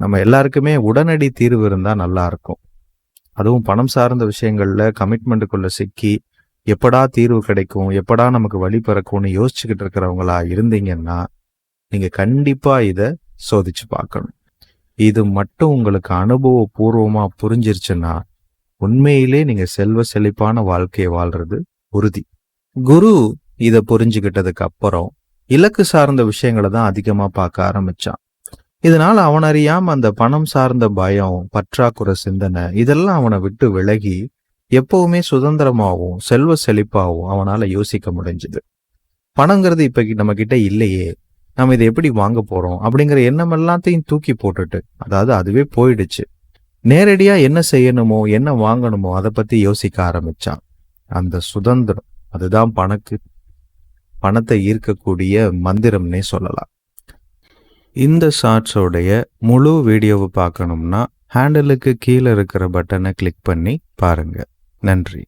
நம்ம எல்லாருக்குமே உடனடி தீர்வு இருந்தால் நல்லா இருக்கும். அதுவும் பணம் சார்ந்த விஷயங்களில் கமிட்மெண்ட்டுக்குள்ள சிக்கி எப்படா தீர்வு கிடைக்கும் எப்படா நமக்கு வழி பிறக்கும்னு யோசிச்சுக்கிட்டு இருக்கிறவங்களா இருந்தீங்கன்னா நீங்கள் கண்டிப்பாக இதை சோதிச்சு பார்க்கணும். இது மட்டும் உங்களுக்கு அனுபவபூர்வமாக புரிஞ்சிருச்சுன்னா உண்மையிலே நீங்கள் செல்வ செழிப்பான வாழ்க்கையை வாழ்றது உறுதி. குரு இதை புரிஞ்சுக்கிட்டதுக்கு அப்புறம் இலக்கு சார்ந்த விஷயங்களை தான் அதிகமாக பார்க்க ஆரம்பிச்சான். இதனால அவன் அறியாம அந்த பணம் சார்ந்த பயம் பற்றாக்குறை சிந்தனை இதெல்லாம் அவனை விட்டு விலகி எப்பவுமே சுதந்திரமாகவும் செல்வ செழிப்பாகவும் அவனால யோசிக்க முடிஞ்சது. பணங்கிறது இப்ப நம்ம கிட்ட இல்லையே நம்ம இதை எப்படி வாங்க போறோம் அப்படிங்கிற எண்ணம் எல்லாத்தையும் தூக்கி போட்டுட்டு அதாவது அதுவே போயிடுச்சு. நேரடியா என்ன செய்யணுமோ என்ன வாங்கணுமோ அதை பத்தி யோசிக்க ஆரம்பிச்சான். அந்த சுதந்திரம் அதுதான் பணக்கு பணத்தை ஈர்க்கக்கூடிய மந்திரம்னே சொல்லலாம். இந்த ஷார்ட்ஸோடைய முழு வீடியோவை பார்க்கணும்னா ஹேண்டலுக்கு கீழே இருக்கிற பட்டனை கிளிக் பண்ணி பாருங்க. நன்றி.